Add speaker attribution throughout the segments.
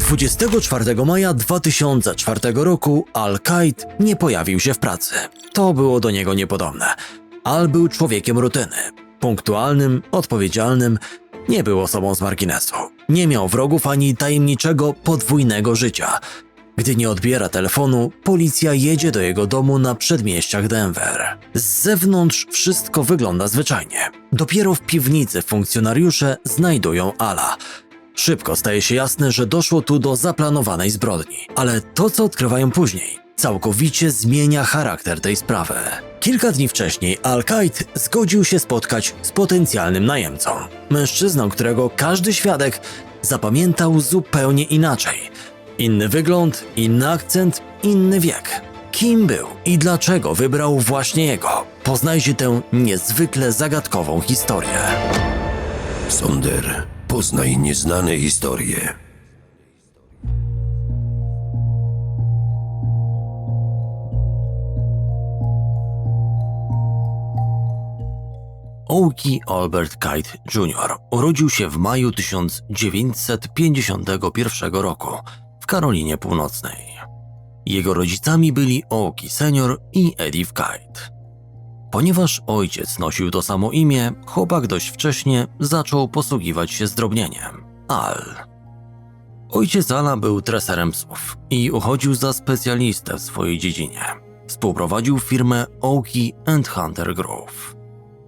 Speaker 1: 24 maja 2004 roku Al-Qaid nie pojawił się w pracy. To było do niego niepodobne. Al był człowiekiem rutyny. Punktualnym, odpowiedzialnym, nie był osobą z marginesu. Nie miał wrogów ani tajemniczego podwójnego życia. Gdy nie odbiera telefonu, policja jedzie do jego domu na przedmieściach Denver. Z zewnątrz wszystko wygląda zwyczajnie. Dopiero w piwnicy funkcjonariusze znajdują Ala. Szybko staje się jasne, że doszło tu do zaplanowanej zbrodni, ale to, co odkrywają później, całkowicie zmienia charakter tej sprawy. Kilka dni wcześniej Al-Qaid zgodził się spotkać z potencjalnym najemcą. Mężczyzną, którego każdy świadek zapamiętał zupełnie inaczej. Inny wygląd, inny akcent, inny wiek. Kim był i dlaczego wybrał właśnie jego? Poznajcie tę niezwykle zagadkową historię.
Speaker 2: Sonder, poznaj nieznane historie.
Speaker 1: Oki Albert Kite Jr. urodził się w maju 1951 roku w Karolinie Północnej. Jego rodzicami byli Oki Senior i Edith Kite. Ponieważ ojciec nosił to samo imię, chłopak dość wcześnie zaczął posługiwać się zdrobnieniem Al. Ojciec Ala był treserem psów i uchodził za specjalistę w swojej dziedzinie. Współprowadził firmę Oki and Hunter Grove.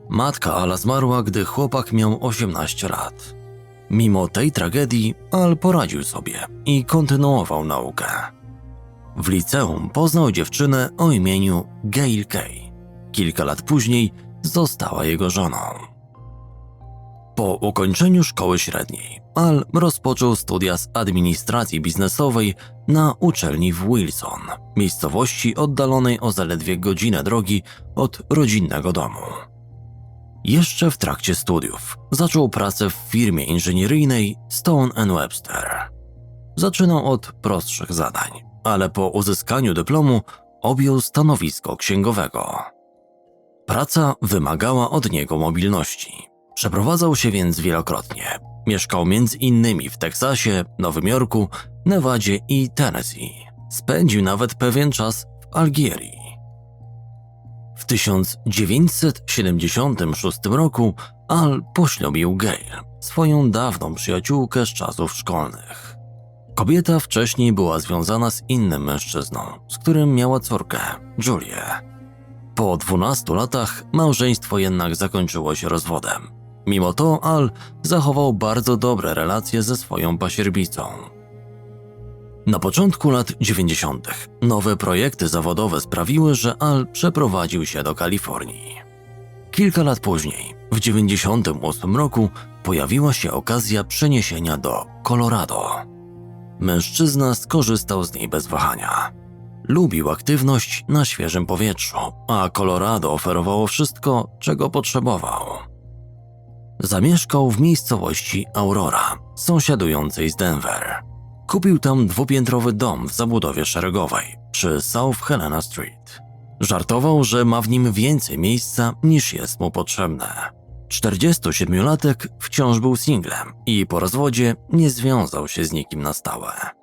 Speaker 1: Matka Ala zmarła, gdy chłopak miał 18 lat. Mimo tej tragedii, Al poradził sobie i kontynuował naukę. W liceum poznał dziewczynę o imieniu Gail Kay. Kilka lat później została jego żoną. Po ukończeniu szkoły średniej, Al rozpoczął studia z administracji biznesowej na uczelni w Wilson, miejscowości oddalonej o zaledwie godzinę drogi od rodzinnego domu. Jeszcze w trakcie studiów zaczął pracę w firmie inżynieryjnej Stone Webster. Zaczynał od prostszych zadań, ale po uzyskaniu dyplomu objął stanowisko księgowego. Praca wymagała od niego mobilności. Przeprowadzał się więc wielokrotnie. Mieszkał między innymi w Teksasie, Nowym Jorku, Nevadzie i Tennessee. Spędził nawet pewien czas w Algierii. W 1976 roku Al poślubił Gail, swoją dawną przyjaciółkę z czasów szkolnych. Kobieta wcześniej była związana z innym mężczyzną, z którym miała córkę, Julię. Po 12 latach małżeństwo jednak zakończyło się rozwodem. Mimo to Al zachował bardzo dobre relacje ze swoją pasierbicą. Na początku lat 90. nowe projekty zawodowe sprawiły, że Al przeprowadził się do Kalifornii. Kilka lat później, w 98 roku, pojawiła się okazja przeniesienia do Colorado. Mężczyzna skorzystał z niej bez wahania. Lubił aktywność na świeżym powietrzu, a Colorado oferowało wszystko, czego potrzebował. Zamieszkał w miejscowości Aurora, sąsiadującej z Denver. Kupił tam dwupiętrowy dom w zabudowie szeregowej przy South Helena Street. Żartował, że ma w nim więcej miejsca niż jest mu potrzebne. 47-latek wciąż był singlem i po rozwodzie nie związał się z nikim na stałe.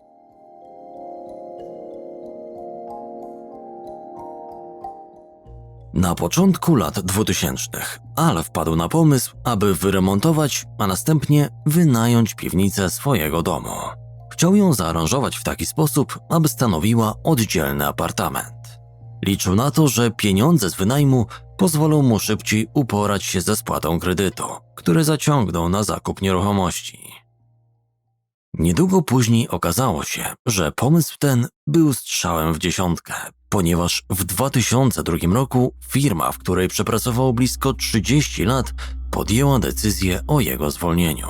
Speaker 1: Na początku lat 2000 Al wpadł na pomysł, aby wyremontować, a następnie wynająć piwnicę swojego domu. Chciał ją zaaranżować w taki sposób, aby stanowiła oddzielny apartament. Liczył na to, że pieniądze z wynajmu pozwolą mu szybciej uporać się ze spłatą kredytu, który zaciągnął na zakup nieruchomości. Niedługo później okazało się, że pomysł ten był strzałem w dziesiątkę, ponieważ w 2002 roku firma, w której przepracował blisko 30 lat, podjęła decyzję o jego zwolnieniu.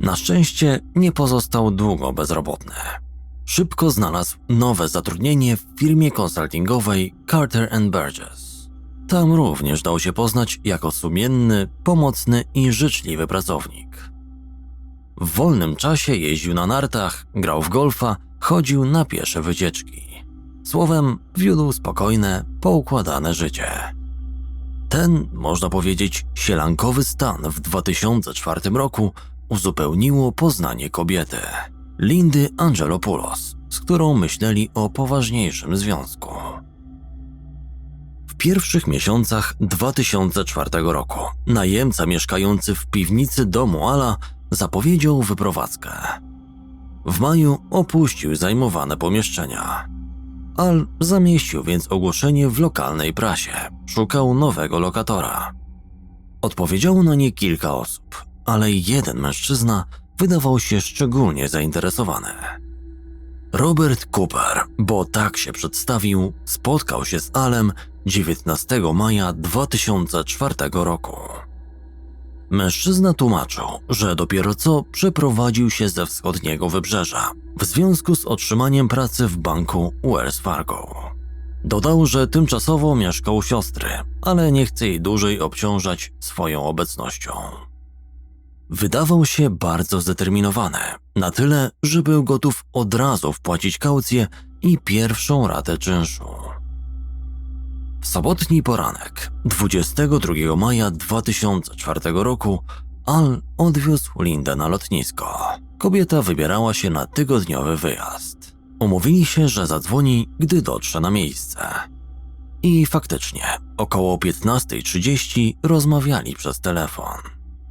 Speaker 1: Na szczęście nie pozostał długo bezrobotny. Szybko znalazł nowe zatrudnienie w firmie konsultingowej Carter Burgess. Tam również dał się poznać jako sumienny, pomocny i życzliwy pracownik. W wolnym czasie jeździł na nartach, grał w golfa, chodził na piesze wycieczki. Słowem, wiódł spokojne, poukładane życie. Ten, można powiedzieć, sielankowy stan w 2004 roku uzupełniło poznanie kobiety. Lindy Angelopoulos, z którą myśleli o poważniejszym związku. W pierwszych miesiącach 2004 roku najemca mieszkający w piwnicy domu Ala zapowiedział wyprowadzkę. W maju opuścił zajmowane pomieszczenia. Al zamieścił więc ogłoszenie w lokalnej prasie. Szukał nowego lokatora. Odpowiedziało na nie kilka osób, ale jeden mężczyzna wydawał się szczególnie zainteresowany. Robert Cooper, bo tak się przedstawił, spotkał się z Alem 19 maja 2004 roku. Mężczyzna tłumaczył, że dopiero co przeprowadził się ze wschodniego wybrzeża w związku z otrzymaniem pracy w banku Wells Fargo. Dodał, że tymczasowo mieszka u siostry, ale nie chce jej dłużej obciążać swoją obecnością. Wydawał się bardzo zdeterminowany, na tyle, że był gotów od razu wpłacić kaucję i pierwszą ratę czynszu. Sobotni poranek, 22 maja 2004 roku, Al odwiózł Lindę na lotnisko. Kobieta wybierała się na tygodniowy wyjazd. Umówili się, że zadzwoni, gdy dotrze na miejsce. I faktycznie, około 15.30 rozmawiali przez telefon.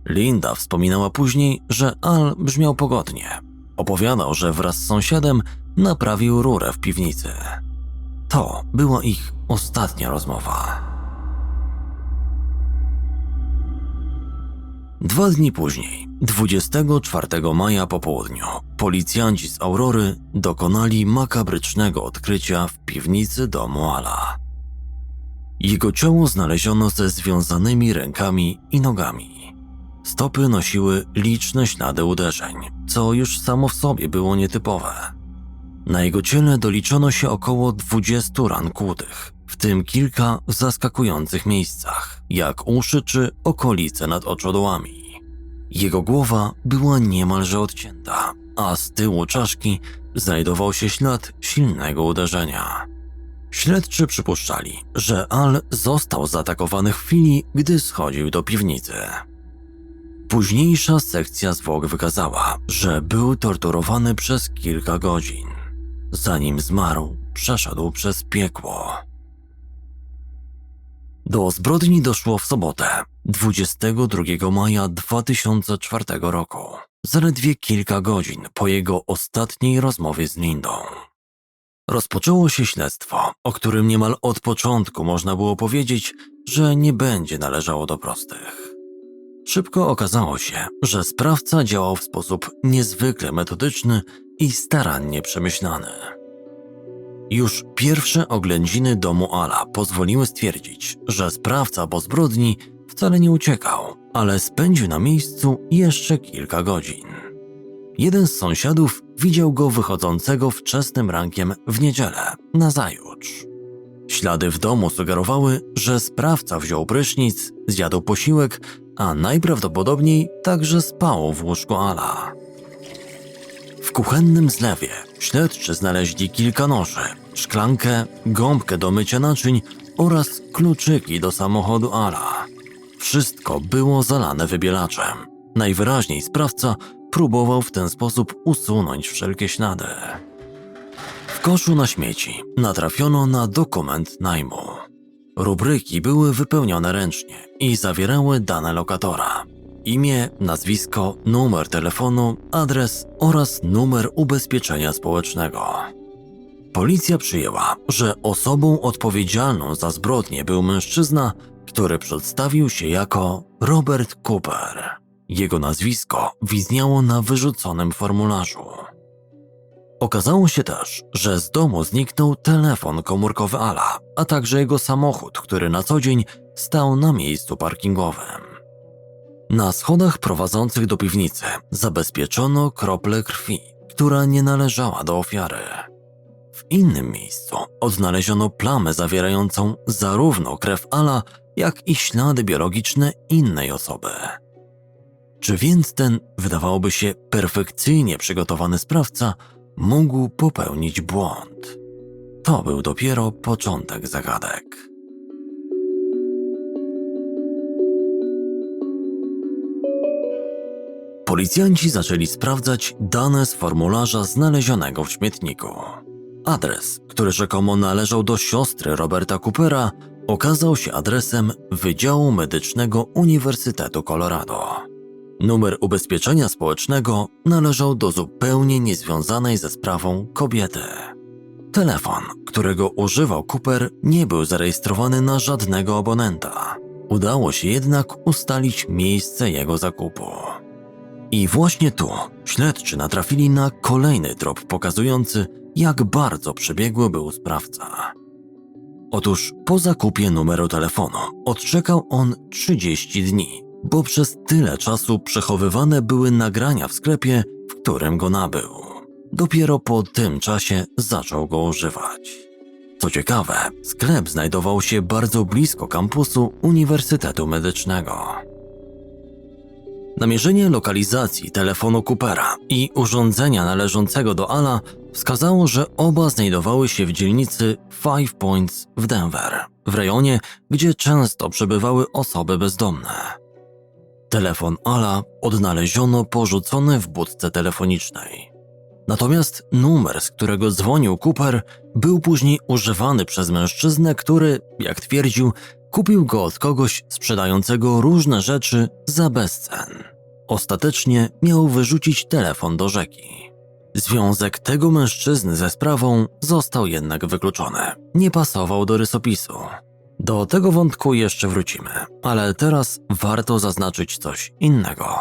Speaker 1: Linda wspominała później, że Al brzmiał pogodnie. Opowiadał, że wraz z sąsiadem naprawił rurę w piwnicy. To była ich ostatnia rozmowa. Dwa dni później, 24 maja po południu, policjanci z Aurory dokonali makabrycznego odkrycia w piwnicy domu Ala. Jego ciało znaleziono ze związanymi rękami i nogami. Stopy nosiły liczne ślady uderzeń, co już samo w sobie było nietypowe. Na jego ciele doliczono się około 20 ran kłutych, w tym kilka w zaskakujących miejscach, jak uszy czy okolice nad oczodołami. Jego głowa była niemalże odcięta, a z tyłu czaszki znajdował się ślad silnego uderzenia. Śledczy przypuszczali, że Al został zaatakowany w chwili, gdy schodził do piwnicy. Późniejsza sekcja zwłok wykazała, że był torturowany przez kilka godzin. Zanim zmarł, przeszedł przez piekło. Do zbrodni doszło w sobotę, 22 maja 2004 roku, zaledwie kilka godzin po jego ostatniej rozmowie z Lindą. Rozpoczęło się śledztwo, o którym niemal od początku można było powiedzieć, że nie będzie należało do prostych. Szybko okazało się, że sprawca działał w sposób niezwykle metodyczny i starannie przemyślany. Już pierwsze oględziny domu Ala pozwoliły stwierdzić, że sprawca po zbrodni wcale nie uciekał, ale spędził na miejscu jeszcze kilka godzin. Jeden z sąsiadów widział go wychodzącego wczesnym rankiem w niedzielę, nazajutrz. Ślady w domu sugerowały, że sprawca wziął prysznic, zjadł posiłek, a najprawdopodobniej także spał w łóżku Ala. Kuchennym zlewie śledczy znaleźli kilka noży, szklankę, gąbkę do mycia naczyń oraz kluczyki do samochodu Ala. Wszystko było zalane wybielaczem. Najwyraźniej sprawca próbował w ten sposób usunąć wszelkie ślady. W koszu na śmieci natrafiono na dokument najmu. Rubryki były wypełnione ręcznie i zawierały dane lokatora. Imię, nazwisko, numer telefonu, adres oraz numer ubezpieczenia społecznego. Policja przyjęła, że osobą odpowiedzialną za zbrodnię był mężczyzna, który przedstawił się jako Robert Cooper. Jego nazwisko widniało na wyrzuconym formularzu. Okazało się też, że z domu zniknął telefon komórkowy Ala, a także jego samochód, który na co dzień stał na miejscu parkingowym. Na schodach prowadzących do piwnicy zabezpieczono kroplę krwi, która nie należała do ofiary. W innym miejscu odnaleziono plamę zawierającą zarówno krew Ala, jak i ślady biologiczne innej osoby. Czy więc ten, wydawałoby się, perfekcyjnie przygotowany sprawca mógł popełnić błąd? To był dopiero początek zagadek. Policjanci zaczęli sprawdzać dane z formularza znalezionego w śmietniku. Adres, który rzekomo należał do siostry Roberta Coopera, okazał się adresem Wydziału Medycznego Uniwersytetu Colorado. Numer ubezpieczenia społecznego należał do zupełnie niezwiązanej ze sprawą kobiety. Telefon, którego używał Cooper, nie był zarejestrowany na żadnego abonenta. Udało się jednak ustalić miejsce jego zakupu. I właśnie tu śledczy natrafili na kolejny trop pokazujący, jak bardzo przebiegły był sprawca. Otóż po zakupie numeru telefonu odczekał on 30 dni, bo przez tyle czasu przechowywane były nagrania w sklepie, w którym go nabył. Dopiero po tym czasie zaczął go używać. Co ciekawe, sklep znajdował się bardzo blisko kampusu Uniwersytetu Medycznego. Namierzenie lokalizacji telefonu Coopera i urządzenia należącego do Ala wskazało, że oba znajdowały się w dzielnicy Five Points w Denver, w rejonie, gdzie często przebywały osoby bezdomne. Telefon Ala odnaleziono porzucony w budce telefonicznej. Natomiast numer, z którego dzwonił Cooper, był później używany przez mężczyznę, który, jak twierdził, kupił go od kogoś sprzedającego różne rzeczy za bezcen. Ostatecznie miał wyrzucić telefon do rzeki. Związek tego mężczyzny ze sprawą został jednak wykluczony. Nie pasował do rysopisu. Do tego wątku jeszcze wrócimy, ale teraz warto zaznaczyć coś innego.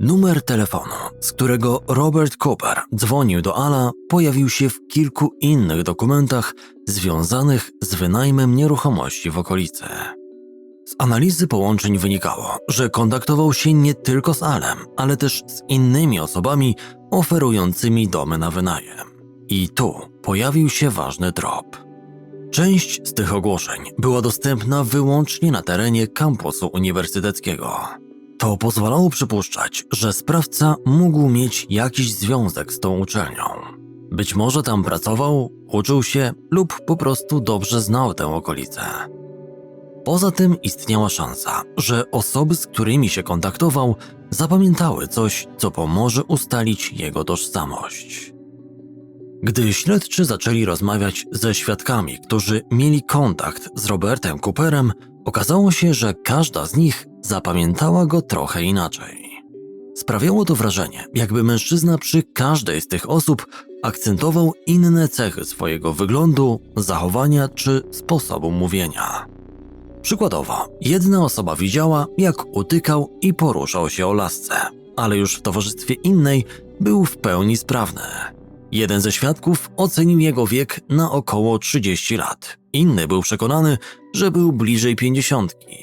Speaker 1: Numer telefonu, z którego Robert Cooper dzwonił do Ala, pojawił się w kilku innych dokumentach związanych z wynajmem nieruchomości w okolicy. Z analizy połączeń wynikało, że kontaktował się nie tylko z Alem, ale też z innymi osobami oferującymi domy na wynajem. I tu pojawił się ważny trop. Część z tych ogłoszeń była dostępna wyłącznie na terenie kampusu uniwersyteckiego. To pozwalało przypuszczać, że sprawca mógł mieć jakiś związek z tą uczelnią. Być może tam pracował, uczył się lub po prostu dobrze znał tę okolicę. Poza tym istniała szansa, że osoby, z którymi się kontaktował, zapamiętały coś, co pomoże ustalić jego tożsamość. Gdy śledczy zaczęli rozmawiać ze świadkami, którzy mieli kontakt z Robertem Cooperem, okazało się, że każda z nich zapamiętała go trochę inaczej. Sprawiało to wrażenie, jakby mężczyzna przy każdej z tych osób akcentował inne cechy swojego wyglądu, zachowania czy sposobu mówienia. Przykładowo, jedna osoba widziała, jak utykał i poruszał się o lasce, ale już w towarzystwie innej był w pełni sprawny. Jeden ze świadków ocenił jego wiek na około 30 lat, inny był przekonany, że był bliżej pięćdziesiątki.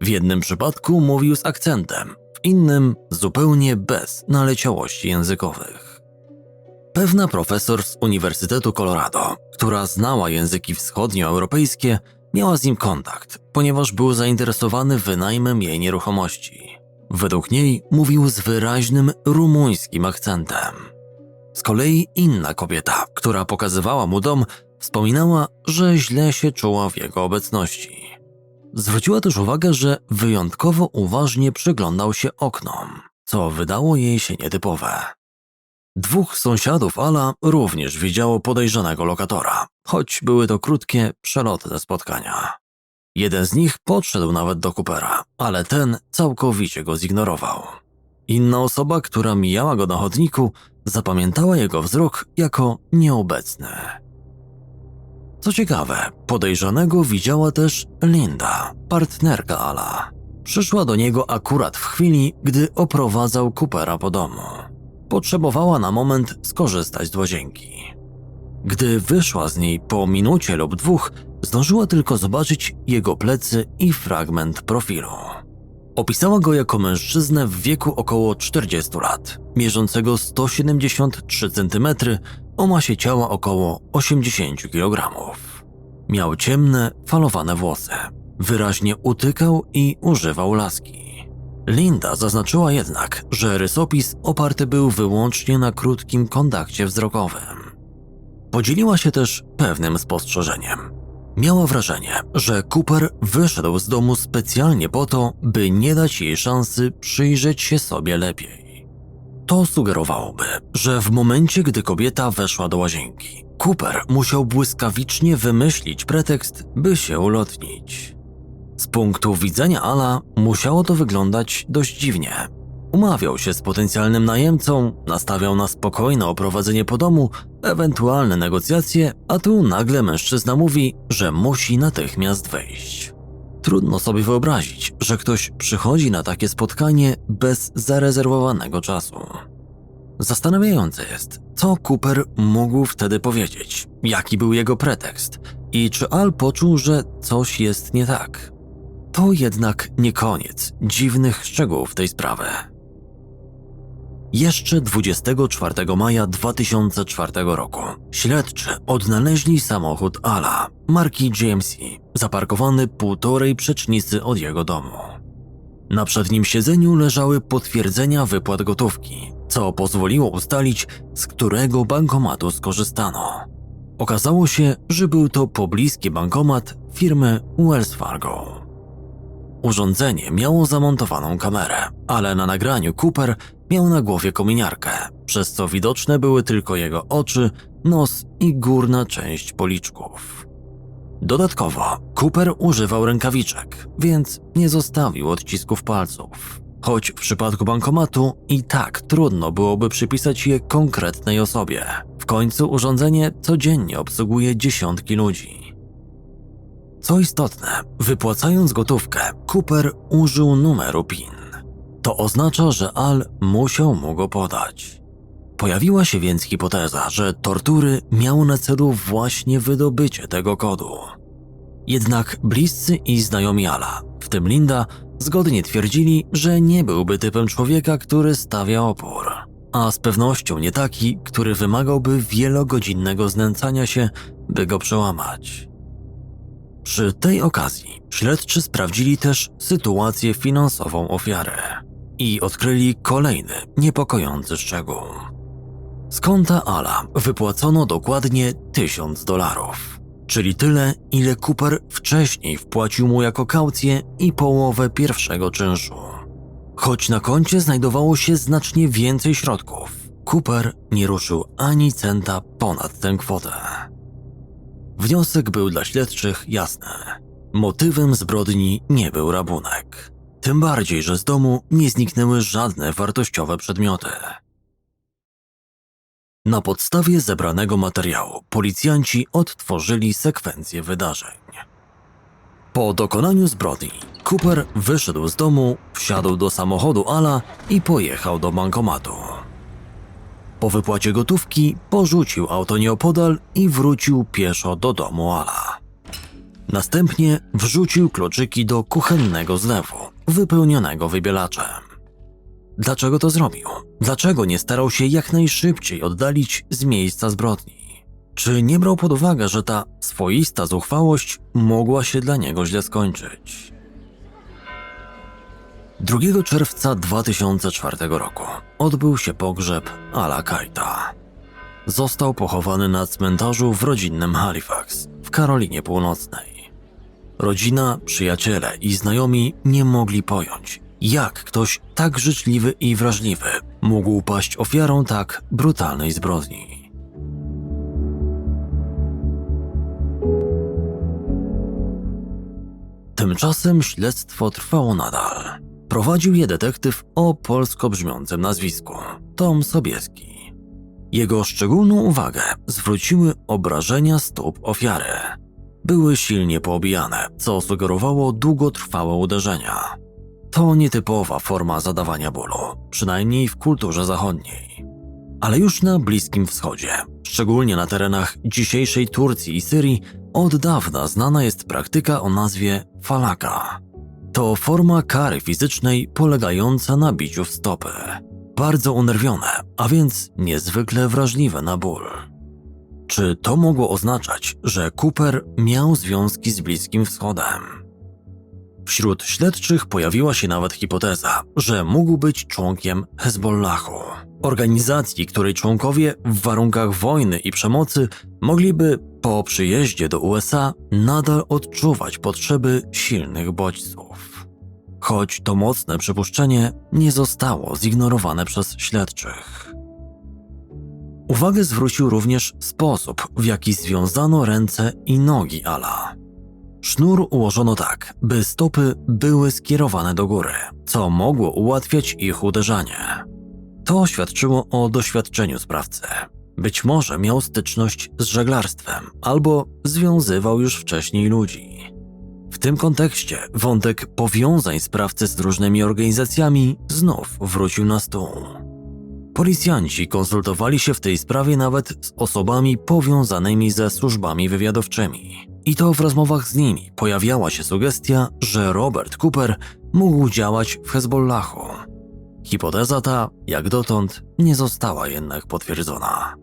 Speaker 1: W jednym przypadku mówił z akcentem, w innym zupełnie bez naleciałości językowych. Pewna profesor z Uniwersytetu Colorado, która znała języki wschodnioeuropejskie, miała z nim kontakt, ponieważ był zainteresowany wynajmem jej nieruchomości. Według niej mówił z wyraźnym rumuńskim akcentem. Z kolei inna kobieta, która pokazywała mu dom, wspominała, że źle się czuła w jego obecności. Zwróciła też uwagę, że wyjątkowo uważnie przyglądał się oknom, co wydało jej się nietypowe. Dwóch sąsiadów Ala również widziało podejrzanego lokatora, choć były to krótkie, przelotne spotkania. Jeden z nich podszedł nawet do Coopera, ale ten całkowicie go zignorował. Inna osoba, która mijała go na chodniku, zapamiętała jego wzrok jako nieobecny. Co ciekawe, podejrzanego widziała też Linda, partnerka Ala. Przyszła do niego akurat w chwili, gdy oprowadzał Coopera po domu. Potrzebowała na moment skorzystać z łazienki. Gdy wyszła z niej po minucie lub dwóch, zdążyła tylko zobaczyć jego plecy i fragment profilu. Opisała go jako mężczyznę w wieku około 40 lat, mierzącego 173 cm, o masie ciała około 80 kg. Miał ciemne, falowane włosy. Wyraźnie utykał i używał laski. Linda zaznaczyła jednak, że rysopis oparty był wyłącznie na krótkim kontakcie wzrokowym. Podzieliła się też pewnym spostrzeżeniem. Miała wrażenie, że Cooper wyszedł z domu specjalnie po to, by nie dać jej szansy przyjrzeć się sobie lepiej. To sugerowałoby, że w momencie, gdy kobieta weszła do łazienki, Cooper musiał błyskawicznie wymyślić pretekst, by się ulotnić. Z punktu widzenia Ala musiało to wyglądać dość dziwnie. Umawiał się z potencjalnym najemcą, nastawiał na spokojne oprowadzenie po domu, ewentualne negocjacje, a tu nagle mężczyzna mówi, że musi natychmiast wejść. Trudno sobie wyobrazić, że ktoś przychodzi na takie spotkanie bez zarezerwowanego czasu. Zastanawiające jest, co Cooper mógł wtedy powiedzieć, jaki był jego pretekst i czy Al poczuł, że coś jest nie tak. To jednak nie koniec dziwnych szczegółów tej sprawy. Jeszcze 24 maja 2004 roku śledczy odnaleźli samochód Ala marki GMC zaparkowany półtorej przecznicy od jego domu. Na przednim siedzeniu leżały potwierdzenia wypłat gotówki, co pozwoliło ustalić, z którego bankomatu skorzystano. Okazało się, że był to pobliski bankomat firmy Wells Fargo. Urządzenie miało zamontowaną kamerę, ale na nagraniu Cooper miał na głowie kominiarkę, przez co widoczne były tylko jego oczy, nos i górna część policzków. Dodatkowo Cooper używał rękawiczek, więc nie zostawił odcisków palców. Choć w przypadku bankomatu i tak trudno byłoby przypisać je konkretnej osobie. W końcu urządzenie codziennie obsługuje dziesiątki ludzi. Co istotne, wypłacając gotówkę, Cooper użył numeru PIN. To oznacza, że Al musiał mu go podać. Pojawiła się więc hipoteza, że tortury miały na celu właśnie wydobycie tego kodu. Jednak bliscy i znajomi Ala, w tym Linda, zgodnie twierdzili, że nie byłby typem człowieka, który stawia opór, a z pewnością nie taki, który wymagałby wielogodzinnego znęcania się, by go przełamać. Przy tej okazji śledczy sprawdzili też sytuację finansową ofiary i odkryli kolejny niepokojący szczegół. Z konta Ala wypłacono dokładnie 1000 dolarów, czyli tyle, ile Cooper wcześniej wpłacił mu jako kaucję i połowę pierwszego czynszu. Choć na koncie znajdowało się znacznie więcej środków, Cooper nie ruszył ani centa ponad tę kwotę. Wniosek był dla śledczych jasny. Motywem zbrodni nie był rabunek. Tym bardziej, że z domu nie zniknęły żadne wartościowe przedmioty. Na podstawie zebranego materiału policjanci odtworzyli sekwencję wydarzeń. Po dokonaniu zbrodni, Cooper wyszedł z domu, wsiadł do samochodu Ala i pojechał do bankomatu. Po wypłacie gotówki porzucił auto nieopodal i wrócił pieszo do domu Ala. Następnie wrzucił kluczyki do kuchennego zlewu, wypełnionego wybielaczem. Dlaczego to zrobił? Dlaczego nie starał się jak najszybciej oddalić z miejsca zbrodni? Czy nie brał pod uwagę, że ta swoista zuchwałość mogła się dla niego źle skończyć? 2 czerwca 2004 roku odbył się pogrzeb Ala Kajta. Został pochowany na cmentarzu w rodzinnym Halifax w Karolinie Północnej. Rodzina, przyjaciele i znajomi nie mogli pojąć, jak ktoś tak życzliwy i wrażliwy mógł paść ofiarą tak brutalnej zbrodni. Tymczasem śledztwo trwało nadal. Prowadził je detektyw o polsko brzmiącym nazwisku Tom Sobieski. Jego szczególną uwagę zwróciły obrażenia stóp ofiary. Były silnie poobijane, co sugerowało długotrwałe uderzenia. To nietypowa forma zadawania bólu, przynajmniej w kulturze zachodniej. Ale już na Bliskim Wschodzie, szczególnie na terenach dzisiejszej Turcji i Syrii, od dawna znana jest praktyka o nazwie falaka. To forma kary fizycznej polegająca na biciu w stopy. Bardzo unerwione, a więc niezwykle wrażliwe na ból. Czy to mogło oznaczać, że Cooper miał związki z Bliskim Wschodem? Wśród śledczych pojawiła się nawet hipoteza, że mógł być członkiem Hezbollahu, organizacji, której członkowie w warunkach wojny i przemocy mogliby po przyjeździe do USA nadal odczuwać potrzeby silnych bodźców. Choć to mocne przypuszczenie nie zostało zignorowane przez śledczych. Uwagę zwrócił również sposób, w jaki związano ręce i nogi Ala. Sznur ułożono tak, by stopy były skierowane do góry, co mogło ułatwiać ich uderzanie. To świadczyło o doświadczeniu sprawcy. Być może miał styczność z żeglarstwem albo związywał już wcześniej ludzi. W tym kontekście wątek powiązań sprawcy z różnymi organizacjami znów wrócił na stół. Policjanci konsultowali się w tej sprawie nawet z osobami powiązanymi ze służbami wywiadowczymi. I to w rozmowach z nimi pojawiała się sugestia, że Robert Cooper mógł działać w Hezbollahu. Hipoteza ta, jak dotąd, nie została jednak potwierdzona.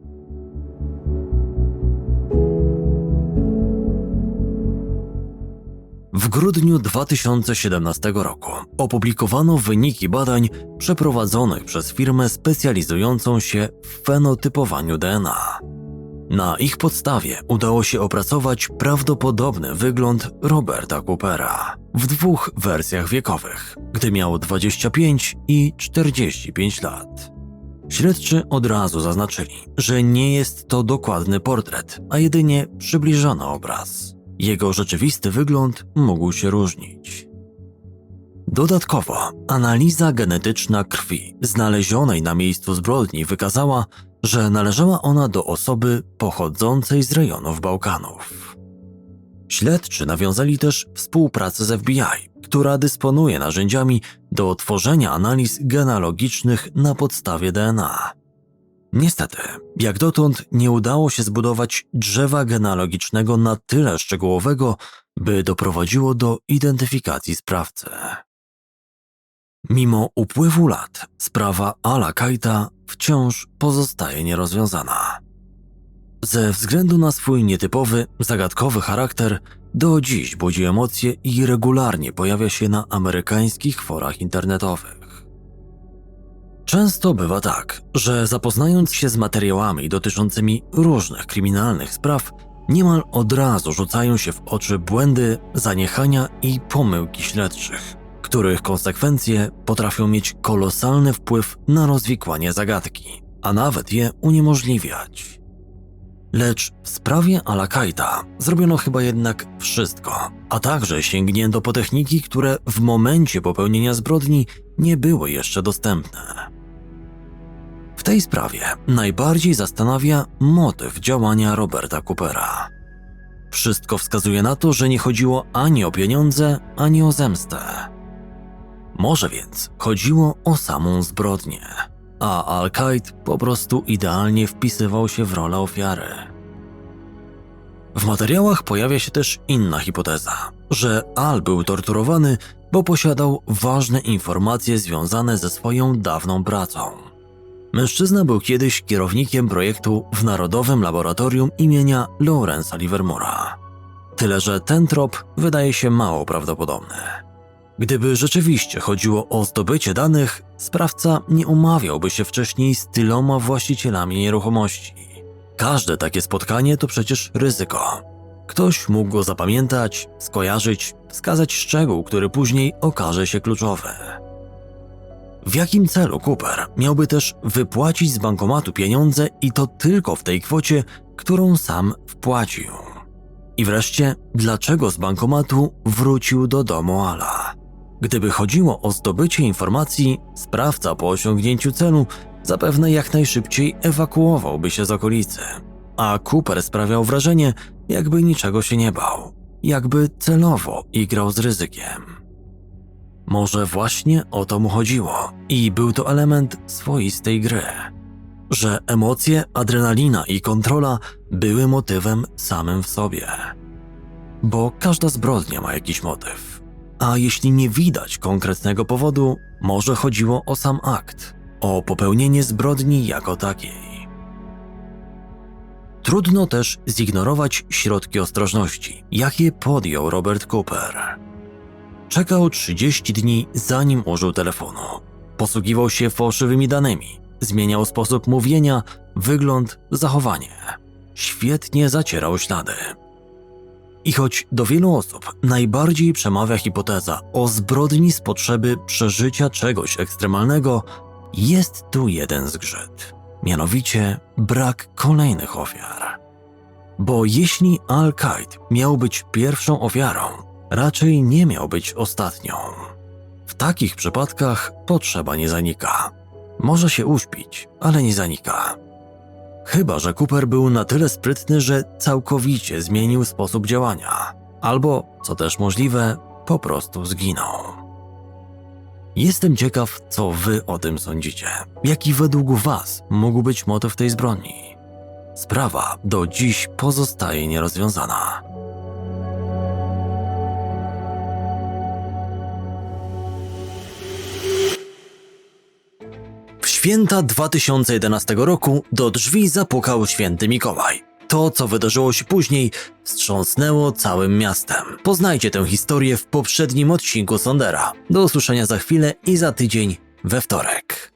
Speaker 1: W grudniu 2017 roku opublikowano wyniki badań przeprowadzonych przez firmę specjalizującą się w fenotypowaniu DNA. Na ich podstawie udało się opracować prawdopodobny wygląd Roberta Coopera w dwóch wersjach wiekowych, gdy miał 25 i 45 lat. Śledczy od razu zaznaczyli, że nie jest to dokładny portret, a jedynie przybliżony obraz. Jego rzeczywisty wygląd mógł się różnić. Dodatkowo, analiza genetyczna krwi znalezionej na miejscu zbrodni wykazała, że należała ona do osoby pochodzącej z rejonów Bałkanów. Śledczy nawiązali też współpracę z FBI, która dysponuje narzędziami do tworzenia analiz genealogicznych na podstawie DNA. Niestety, jak dotąd nie udało się zbudować drzewa genealogicznego na tyle szczegółowego, by doprowadziło do identyfikacji sprawcy. Mimo upływu lat, sprawa Ala Kajta wciąż pozostaje nierozwiązana. Ze względu na swój nietypowy, zagadkowy charakter, do dziś budzi emocje i regularnie pojawia się na amerykańskich forach internetowych. Często bywa tak, że zapoznając się z materiałami dotyczącymi różnych kryminalnych spraw, niemal od razu rzucają się w oczy błędy, zaniechania i pomyłki śledczych, których konsekwencje potrafią mieć kolosalny wpływ na rozwikłanie zagadki, a nawet je uniemożliwiać. Lecz w sprawie Alakaita zrobiono chyba jednak wszystko, a także sięgnięto po techniki, które w momencie popełnienia zbrodni nie były jeszcze dostępne. W tej sprawie najbardziej zastanawia motyw działania Roberta Coopera. Wszystko wskazuje na to, że nie chodziło ani o pieniądze, ani o zemstę. Może więc chodziło o samą zbrodnię, a Al-Qaid po prostu idealnie wpisywał się w rolę ofiary. W materiałach pojawia się też inna hipoteza, że Al był torturowany, bo posiadał ważne informacje związane ze swoją dawną pracą. Mężczyzna był kiedyś kierownikiem projektu w Narodowym Laboratorium imienia Lawrence'a Livermora. Tyle, że ten trop wydaje się mało prawdopodobny. Gdyby rzeczywiście chodziło o zdobycie danych, sprawca nie umawiałby się wcześniej z tyloma właścicielami nieruchomości. Każde takie spotkanie to przecież ryzyko. Ktoś mógł go zapamiętać, skojarzyć, wskazać szczegół, który później okaże się kluczowy. W jakim celu Cooper miałby też wypłacić z bankomatu pieniądze i to tylko w tej kwocie, którą sam wpłacił? I wreszcie, dlaczego z bankomatu wrócił do domu Ala? Gdyby chodziło o zdobycie informacji, sprawca po osiągnięciu celu zapewne jak najszybciej ewakuowałby się z okolicy. A Cooper sprawiał wrażenie, jakby niczego się nie bał, jakby celowo igrał z ryzykiem. Może właśnie o to mu chodziło i był to element swoistej gry. Że emocje, adrenalina i kontrola były motywem samym w sobie. Bo każda zbrodnia ma jakiś motyw. A jeśli nie widać konkretnego powodu, może chodziło o sam akt, o popełnienie zbrodni jako takiej. Trudno też zignorować środki ostrożności, jakie podjął Robert Cooper. Czekał 30 dni zanim użył telefonu. Posługiwał się fałszywymi danymi, zmieniał sposób mówienia, wygląd, zachowanie. Świetnie zacierał ślady. I choć do wielu osób najbardziej przemawia hipoteza o zbrodni z potrzeby przeżycia czegoś ekstremalnego, jest tu jeden zgrzyt. Mianowicie brak kolejnych ofiar. Bo jeśli Al-Qaid miał być pierwszą ofiarą, raczej nie miał być ostatnią. W takich przypadkach potrzeba nie zanika. Może się uśpić, ale nie zanika. Chyba, że Cooper był na tyle sprytny, że całkowicie zmienił sposób działania, albo, co też możliwe, po prostu zginął. Jestem ciekaw, co wy o tym sądzicie. Jaki według was mógł być motyw tej zbrodni? Sprawa do dziś pozostaje nierozwiązana. Święta 2011 roku do drzwi zapukał święty Mikołaj. To, co wydarzyło się później, wstrząsnęło całym miastem. Poznajcie tę historię w poprzednim odcinku Sondera. Do usłyszenia za chwilę i za tydzień we wtorek.